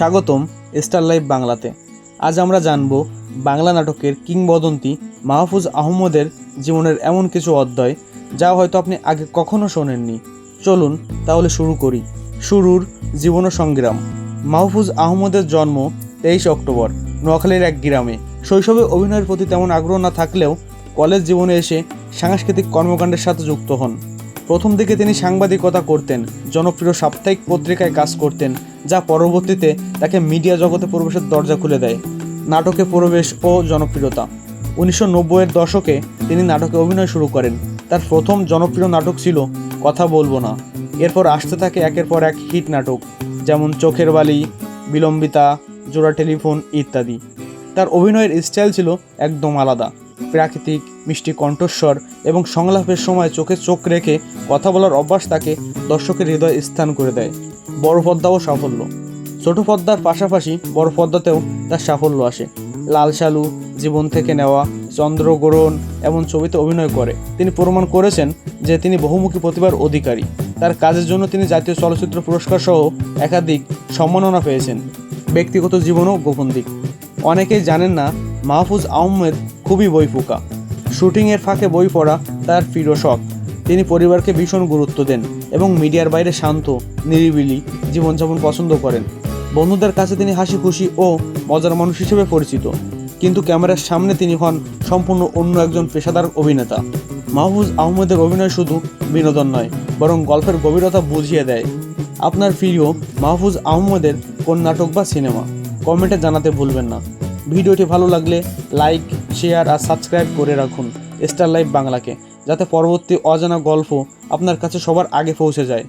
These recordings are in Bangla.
স্বাগতম স্টার লাইভ বাংলাতে। আজ আমরা জানব বাংলা নাটকের কিংবদন্তি মাহফুজ আহমদের জীবনের এমন কিছু অধ্যায় যা হয়তো আপনি আগে কখনো শোনেননি। চলুন তাহলে শুরু করি। শুরুর জীবন সংগ্রাম মাহফুজ আহমদের জন্ম তেইশ অক্টোবর, নোয়াখালীর এক গ্রামে। শৈশবে অভিনয়ের প্রতি তেমন আগ্রহ না থাকলেও কলেজ জীবনে এসে সাংস্কৃতিক কর্মকাণ্ডের সাথে যুক্ত হন। প্রথম দিকে তিনি সাংবাদিকতা করতেন, জনপ্রিয় সাপ্তাহিক পত্রিকায় কাজ করতেন, যা পরবর্তীতে তাকে মিডিয়া জগতে প্রবেশের দরজা খুলে দেয়, নাটকে প্রবেশ ও জনপ্রিয়তা। উনিশশো নব্বইয়ের দশকে তিনি নাটকে অভিনয় শুরু করেন। তার প্রথম জনপ্রিয় নাটক ছিল কথা বলব না এরপর আসতে থাকে একের পর এক হিট নাটক, যেমন চোখের বালি বিলম্বিতা জোড়া টেলিফোন ইত্যাদি। তার অভিনয়ের স্টাইল ছিল একদম আলাদা। প্রাকৃতিক, মিষ্টি কণ্ঠস্বর এবং সংলাপের সময় চোখে চোখ রেখে কথা বলার অভ্যাস তাকে দর্শকের হৃদয়ে স্থান করে দেয়। বড় পদ্মাও সাফল্য। ছোট পদ্মার পাশাপাশি বড় পদ্মাতেও তার সাফল্য আসে। লাল সালু জীবন থেকে নেওয়া চন্দ্রগ্রহণ এমন ছবিতে অভিনয় করে। তিনি প্রমাণ করেছেন যে তিনি বহুমুখী প্রতিভার অধিকারী। তার কাজের জন্য তিনি জাতীয় চলচ্চিত্র পুরস্কার সহ একাধিক সম্মাননা পেয়েছেন। ব্যক্তিগত জীবনও গোপন দিক। অনেকেই জানেন না মাহফুজ আহমেদ খুবই বই পোকা শুটিংয়ের ফাঁকে বই পড়া তার প্রিয় শখ। তিনি পরিবারকে ভীষণ গুরুত্ব দেন এবং মিডিয়ার বাইরে শান্ত, নিরিবিলি জীবনযাপন পছন্দ করেন। বন্ধুদের কাছে তিনি হাসি খুশি ও মজার মানুষ হিসেবে পরিচিত। কিন্তু ক্যামেরার সামনে তিনি হন সম্পূর্ণ অন্য একজন পেশাদার অভিনেতা। মাহফুজ আহমেদের অভিনয় শুধু বিনোদন নয়, বরং গল্পের গভীরতা বুঝিয়ে দেয়। আপনার প্রিয় মাহফুজ আহমেদের কোন নাটক বা সিনেমা? কমেন্টে জানাতে ভুলবেন না। ভিডিওটি ভালো লাগলে লাইক, শেয়ার আর সাবস্ক্রাইব করে রাখুন স্টার লাইফ বাংলাকে, যাতে পরবর্তী অজানা গল্প আপনার কাছে সবার আগে পৌঁছে যায়।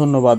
ধন্যবাদ।